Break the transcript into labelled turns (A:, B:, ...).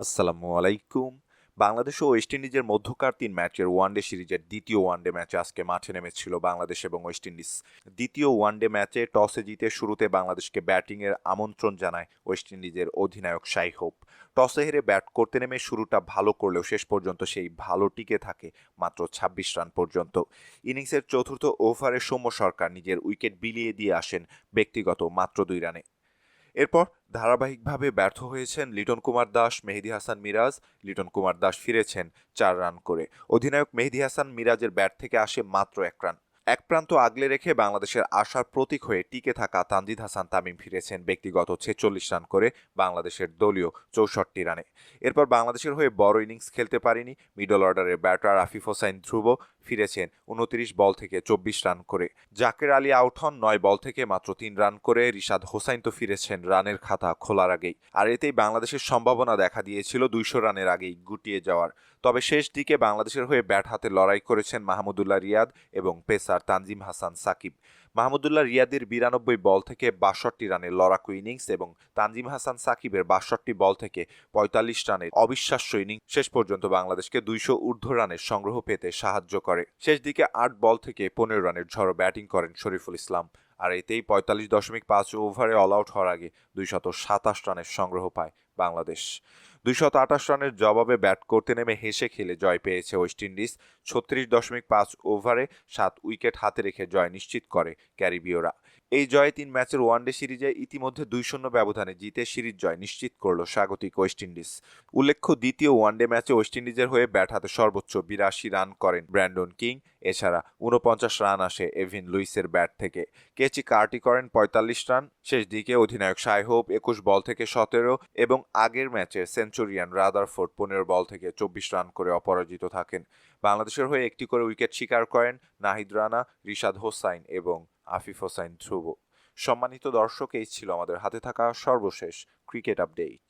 A: আসসালামু আলাইকুম। বাংলাদেশ ও ওয়েস্ট ইন্ডিজের মধ্যকার তিন ম্যাচের ওয়ানডে সিরিজের দ্বিতীয় ওয়ানডে ম্যাচে আজকে মাঠে নেমেছিল বাংলাদেশ এবং ওয়েস্ট ইন্ডিজ দ্বিতীয় ওয়ানডে ম্যাচে টসে জিতে শুরুতে বাংলাদেশকে ব্যাটিংয়ের আমন্ত্রণ জানায় ওয়েস্ট ইন্ডিজের অধিনায়ক শাই হোপ টসে হেরে ব্যাট করতে নেমে শুরুটা ভালো করলেও শেষ পর্যন্ত সেই ভালো টিকে থাকে মাত্র ছাব্বিশ রান পর্যন্ত। ইনিংসের চতুর্থ ওভারে সৌম্য সরকার নিজের উইকেট বিলিয়ে দিয়ে আসেন ব্যক্তিগত মাত্র দুই রানে এরপর ধারাবাহিকভাবে ব্যর্থ হয়েছেন লিটন কুমার দাস, মেহেদি হাসান মিরাজ। লিটন কুমার দাস ফিরেছেন চার রান করে। অধিনায়ক মেহেদি হাসান মিরাজের ব্যাট থেকে আসে মাত্র এক রান। এক প্রান্ত আগলে রেখে বাংলাদেশের আশার প্রতীক হয়ে টিকে থাকা তানজিদ হাসান তামিম ফিরেছেন ব্যক্তিগত ছেচল্লিশ রান করে বাংলাদেশের দলীয় চৌষট্টি রানে। এরপর বাংলাদেশের হয়ে বড় ইনিংস খেলতে পারেনি মিডল অর্ডারের ব্যাটার আফিফ হোসাইন ধ্রুব ফিরেছেন উনত্রিশ বল থেকে চব্বিশ রান করে। জাকের আলী আউট হন নয় বল থেকে মাত্র তিন রান করে। রিশাদ হোসাইন তো ফিরেছেন রানের খাতা খোলার আগেই। আর এতেই বাংলাদেশের সম্ভাবনা দেখা দিয়েছিল দুইশো রানের আগেই গুটিয়ে যাওয়ার। তবে শেষ দিকে বাংলাদেশের হয়ে ব্যাট হাতে লড়াই করেছেন মাহমুদুল্লাহ রিয়াদ এবং পেসার তানজিম হাসান সাকিব। মাহমুদুল্লাহ রিয়াদের বিরানব্বই বল থেকে বাষট্টি রানের লড়াকু ইনিংস এবং তানজিম হাসান সাকিবের বাষট্টি বল থেকে পঁয়তাল্লিশ রানের অবিশ্বাস্য ইনিংস। শেষ পর্যন্ত বাংলাদেশকে দুইশো ঊর্ধ্ব রানের সংগ্রহ পেতে সাহায্য করে। শেষ দিকে আট বল থেকে পনেরো রানের ঝড়ো ব্যাটিং করেন শরীফুল ইসলাম। আর এতেই পঁয়তাল্লিশ দশমিক পাঁচ ওভারে অল আউট হওয়ার আগে দুইশত সাতাশ রানের সংগ্রহ পায় বাংলাদেশ। দুইশত আঠাশ রানের জবাবে ব্যাট করতে নেমে হেসে খেলে জয় পেয়েছে ওয়েস্ট ইন্ডিজ। ছত্রিশ দশমিক পাঁচ ওভারে সাত উইকেট হাতে রেখে জয় নিশ্চিত করে ক্যারিবীয়রা। এই জয়ে তিন ম্যাচের ওয়ানডে সিরিজে ইতিমধ্যে দুই শূন্য ব্যবধানে জিতে সিরিজ জয় নিশ্চিত করল স্বাগতিক ওয়েস্ট ইন্ডিজ। উল্লেখ্য, দ্বিতীয় ওয়ানডে ম্যাচে ওয়েস্ট ইন্ডিজের হয়ে ব্যাট হাতে সর্বোচ্চ বিরাশি রান করেন ব্র্যান্ডন কিং। এছাড়া উনপঞ্চাশ রান আসে এভিন লুইসের ব্যাট থেকে। কেচি কার্টি করেন পঁয়তাল্লিশ রান। শেষ দিকে অধিনায়ক সাইহোপ একুশ বল থেকে সতেরো এবং আগের ম্যাচে সেঞ্চুরিয়ান রাদারফোর্ড পনেরো বল থেকে চব্বিশ রান করে অপরাজিত থাকেন। বাংলাদেশের হয়ে একটি করে উইকেট শিকার করেন নাহিদ রানা, রিশাদ হোসাইন এবং আফিফ হোসাইন ধ্রুব। সম্মানিত দর্শক, এই ছিল আমাদের হাতে থাকা সর্বশেষ ক্রিকেট আপডেট।